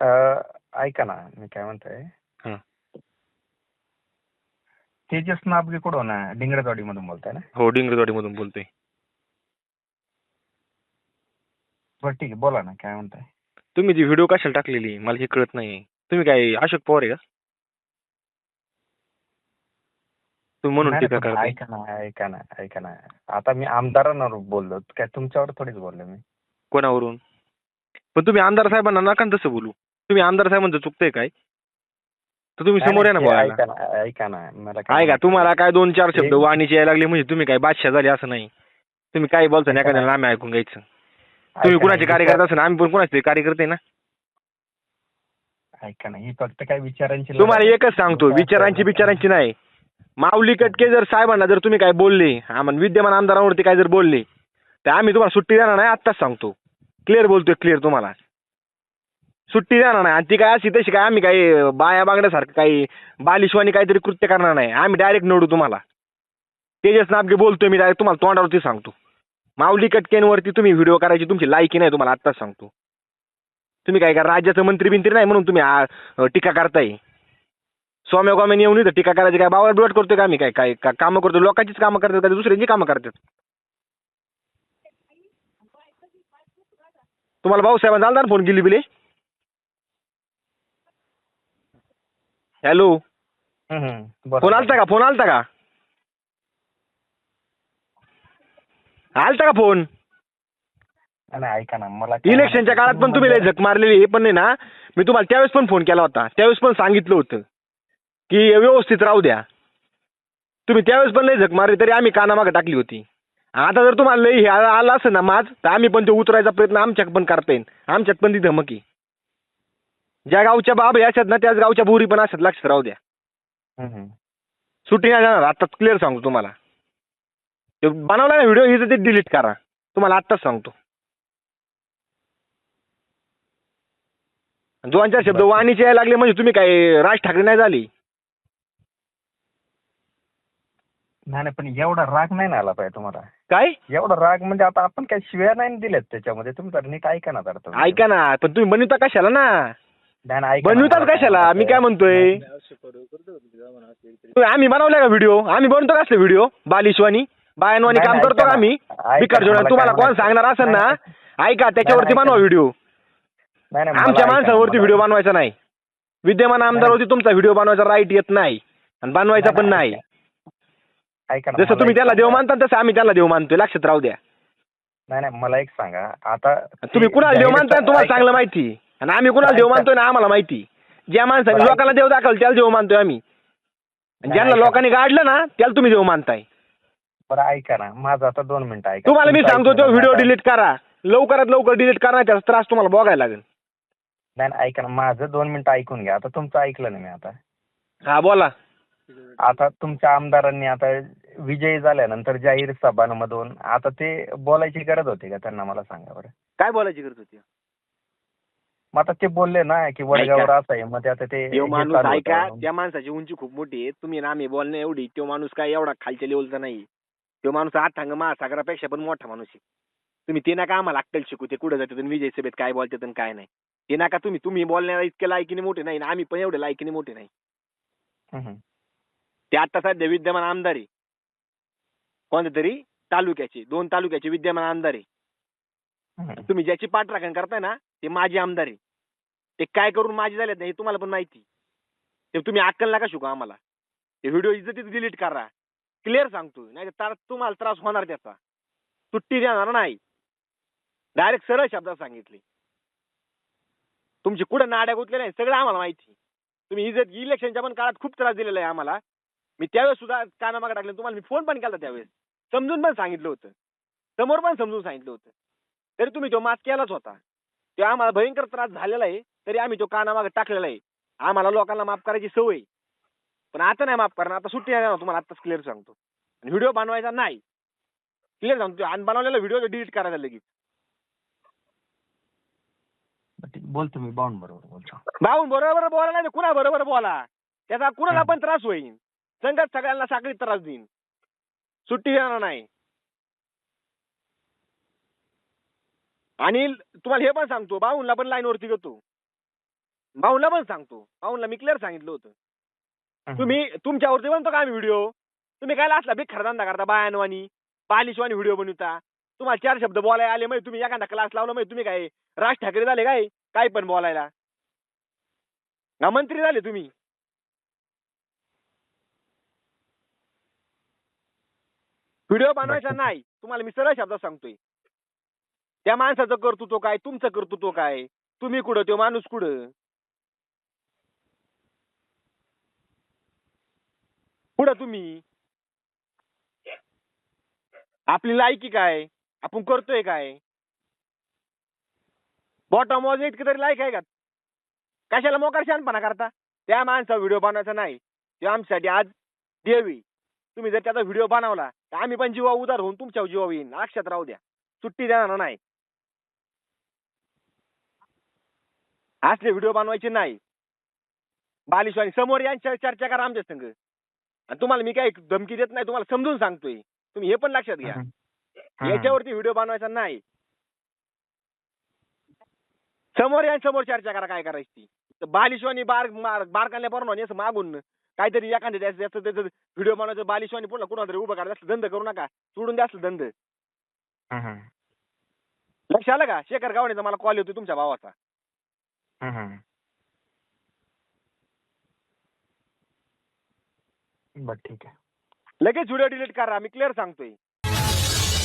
अं, ऐका ना मी काय म्हणतोय हा. तेजस नाबगे कुठून डिंगरजवाडी मधून बोलताय ना हो डिंगरवाडीमधून बोलतोय बरं ठीक आहे बोला ना काय म्हणताय तुम्ही ती व्हिडिओ कशाला टाकलेली? मला हे कळत नाही तुम्ही काय अशोक पवार आहे का? तुम्ही म्हणून नाही, टीका नाही, पण करताय. ऐका ना ऐका ना ऐका ना. आता मी आमदारांवर बोललो. काय तुमच्यावर थोडीच बोललो मी. कोणावरून? पण तुम्ही आमदार साहेबांना नका ना तसं बोलू. तुम्ही आमदार साहेबांचं चुकतंय काय? तर तुम्ही समोर या ना बोलायला. ऐका ना ऐका ना मला काय ऐका तुम्हाला काय दोन चार शब्द एक- वाणीचे यायला लागले म्हणजे तुम्ही काय बादशाह झाले असं नाही. तुम्ही काय बोलता ना एखाद्याला आम्ही ऐकून घ्यायचं. तुम्ही ऐका कुणाचे ना, कार्यकर्ते असेल आम्ही पण कुणाचे कार्यकर्ते ना. ऐका ना ही फक्त काय विचारांची तुम्हाला लढाई. एकच सांगतो विचार- विचारांची विचारांची नाही. माऊली कटके जर साहेबांना जर तुम्ही काय बोलले आम्हाला विद्यमान आमदारांवरती काय जर बोलले तर आम्ही तुम्हाला सुट्टी देणार नाही आत्ताच सांगतो. क्लिअर बोलतोय क्लिअर तुम्हाला. सुट्टी देणार नाही. आणि ती काय अशी तशी काय आम्ही काही बाया बांगड्यासारखं काही बालिशवानी काहीतरी कृत्य करणार नाही. आम्ही डायरेक्ट निवडू तुम्हाला. तेजस नापगे बोलतोय मी डायरेक्ट तुम्हाला तोंडावरती सांगतो. माऊली कटकेनवरती तुम्ही व्हिडिओ करायची तुमची लायकी नाही तुम्हाला आत्ताच सांगतो. तुम्ही काय का राज्याचं मंत्री बिंत्री नाही म्हणून तुम्ही आ, टीका करताय? स्वामी गोम्याने येऊन इथं टीका करायची काय बावळ बिवट करतोय का आम्ही काय काय का- कामं करतो लोकांचीच कामं करतात का दुसऱ्यांची कामं करतात? तुम्हाला भाऊसाहेबांना झाला ना फोन गेली बिले हॅलो. फोन आलता का? फोन आलता का? आलता का फोन? ऐका ना मला इलेक्शनच्या काळात पण तुम्ही लय झक मारलेली हे पण नाही ना. मी तुम्हाला त्यावेळेस पण फोन केला होता. त्यावेळेस पण सांगितलं होतं की व्यवस्थित राहू द्या. तुम्ही त्यावेळेस पण लय झक मारली तरी आम्ही कानामागं टाकली होती. आता जर तुम्हाला लय हे आलं असं ना माज तर आम्ही पण ते उतरायचा प्रयत्न आमच्यात पण करता येईल आमच्यात पण ती धमकी. ज्या गावच्या बाब हे असतात ना त्याच गावच्या बोरी पण असतात लक्षात राहू द्या. हम्म. सुट्टी नाही जाणार आता क्लिअर सांगतो तुम्हाला. ते बनवला ना व्हिडिओ इथं ते डिलीट करा. तुम्हाला आत्ताच सांगतो. दोन चार शब्द बरं. वाणीचे यायला लागले म्हणजे तुम्ही काय राज ठाकरे नाही झाली. नाही नाही पण एवढा राग नाही ना आला पाहिजे तुम्हाला. काय? एवढा राग म्हणजे आता आपण काय शिव्या नाही दिल्यात त्याच्यामध्ये. तुम्ही तर नीट ऐका ना जरा तुम्ही. ऐका ना पण तुम्ही बनवता कशाला ना? नाही, नाही, ऐका ना, बनवतात कशाला? मी काय. म्हणतोय? आम्ही बनवलाय का व्हिडिओ आम्ही बनवतो कसले व्हिडिओ बालिशवानी? बायनवानी नाही, काम नाही, करतो ऐका का ना. आम्ही? ऐका बिकर तुम्हाला कोण म्हणायचं- सांगणार असेल ना? नाही, ऐका त्याच्यावरती नाही, बनवा ऐका. व्हिडिओ नाही, नाही, मला आमच्या ऐका माणसावरती मला- व्हिडिओ बनवायचा नाही. विद्यमान आमदारवरती तुमचा व्हिडिओ बनवायचा राईट येत नाही. आणि बनवायचा पण नाही. ऐका. ना, जसं मला तुम्ही एक त्याला देव सांगा. मानता तसं आम्ही त्याला देव मानतोय. लक्षात राहू द्या. नाही नाही मला एक सांगा. आता तुम्ही ते कुणाला देव जाहीर- मानताय तुम्हाला ऐका- चांगलं माहिती. आणि आम्ही कुणाला देव. मानतोय ना आम्हाला माहिती. ज्या माणसाने. लोकांना देव दाखवलं त्याला देव मानतोय आम्ही. आणि ज्यांना. लोकांनी गाडलं ना त्याला तुम्ही देव मानताय. बरं ऐका ना. माझं आता दोन मिनिटं ऐका. तुम्हाला मी सांगतो तो व्हिडिओ डिलीट करा. लवकरात लवकर डिलीट करा त्याचा त्रास तुम्हाला बघायला लागेल. नाही नाही, ऐका ना. माझं दोन मिनिटं ऐकून घ्या. आता तुमचं ऐकलं नाही मी आता. हा बोला. आता तुमच्या आमदारांनी आता विजयी झाल्यानंतर जाहीर सभांमधून आता ते बोलायची गरज होती का? त्यांना मला सांगा बरं. काय बोलायची गरज होती? मग आता ते बोलले ना की वडगावर असं आहे. मग ते आता ते तो हे माणूस चालू ऐका होतं. त्या माणसाची उंची खूप मोठी आहे. तुम्ही ना आम्ही बोलणं एवढी तो माणूस काय एवढा खालच्या लेवलचा नाही. तो माणूस आठांग महासागरापेक्षा पण मोठा माणूस आहे. तुम्ही ते नका आम्हाला अक्कल शिकू ते कुठे आणि विजय सभेत काय बोलतात आणि काय नाही. ते नका तुम्ही तुम्ही बोलण्याला इतके लायकीने मोठे नाही आणि आम्ही पण एवढे लायकीने मोठे नाही. हम्म. ते आता सध्या विद्यमान आमदार आहे. कोणत्या तरी तालुक्याचे दोन तालुक्याचे विद्यमान आमदार आहे. तुम्ही ज्याची पाठराखण करताय ना ते माजी आमदार आहे. ते काय करून माजी झालेत नाही हे तुम्हाला पण माहिती ते तुम्ही अक्कल नका शिकू आम्हाला. ते व्हिडिओ इज्जतीत डिलीट करा. क्लिअर सांगतो नाही तर तुम्हाला त्रास होणार त्याचा. सुट्टी देणार नाही. डायरेक्ट सरळ शब्दात सांगितले. तुमची कुठं नाड्या गुतले नाही सगळं आम्हाला माहिती तुम्ही इज्जत इलेक्शनच्या पण काळात खूप त्रास दिलेला आहे आम्हाला. मी त्यावेळेस सुद्धा कानामागे टाकले. तुम्हाला मी फोन पण केला त्यावेळेस. समजून पण सांगितलं होतं. समोर पण समजून सांगितलं होतं. तरी तुम्ही तो माफ केलाच होता ते आम्हाला भयंकर त्रास झालेला आहे तरी आम्ही तो कानामागे टाकलेला आहे. आम्हाला लोकांना माफ करायची सवय. पण आता नाही माफ करणार आता सुट्टी नाही तुम्हाला आताच क्लिअर सांगतो. आणि व्हिडिओ बनवायचा नाही. क्लिअर सांगतो आणि बनवलेला व्हिडिओ डिलीट करायचा लगेच. बोलतो मी बावून बरोबर बोलतो बरोबर बोला नाही कुणा बरोबर बोला? त्याचा कुणाला पण त्रास होईल संगत सगळ्यांना साखळीत त्रास देईन. सुट्टी देणार नाही. आणि तुम्हाला हे पण सांगतो भाऊनला पण लाईन वरती घेतो. माऊनला पण सांगतो. माऊनला मी क्लिअर सांगितलं होतं. तुम्ही तुमच्यावरती बनतो का व्हिडिओ तुम्ही काय असला बेकार धंदा करता बायानवानी बालिशवानी व्हिडिओ बनवता? तुम्हाला चार शब्द बोलायला आले माहिती तुम्ही एखादा क्लास लावला माहिती तुम्ही काय राज ठाकरे झाले काय? काय पण बोलायला. हा मंत्री झाले तुम्ही. व्हिडिओ बनवायचा नाही. तुम्हाला मी सरळ शब्दात सांगतोय. त्या माणसाचं कर्तृत्व काय तुमचं कर्तृत्व काय? तुम्ही कुठं तो माणूस कुठं? कुठं तुम्ही? आपली लायकी काय? आपण करतोय काय? बॉटम वॉज इतकी तरी लायक आहे का? कशाला मोकार शहाणपणा करता? त्या माणसा व्हिडिओ बनवायचा नाही. ते आमच्यासाठी आज देवी तुम्ही जर त्याचा व्हिडिओ बनवला तर आम्ही पण जीवा उदार होऊन तुमच्या जीवा येईन. लक्षात राहू द्या. सुट्टी देणार नाही. असले व्हिडिओ बनवायचे नाही. बालिशवाणी समोर यांच्या चर्चा करा आमच्या संग. आणि तुम्हाला मी काही धमकी देत नाही तुम्हाला समजून सांगतोय. तुम्ही हे पण लक्षात घ्या. याच्यावरती व्हिडिओ बनवायचा नाही. समोर या समोर चर्चा करा काय करायची ती. तर बालिशवानी बार बारकाल्या बरोबर असं मागून काहीतरी एखाद्या त्याचं त्याचं व्हिडिओ बनवायचं बालिशवानी पुन्हा कुणा तरी उभं करायचं असलं धंद करू नका. सोडून द्या असलं धंद. लक्ष आलं का? शेखर गावणेचा मला कॉल येतो तुमच्या भावाचा. बर ठीक आहे. लगेच व्हिडिओ डिलीट करा मी क्लिअर सांगतोय.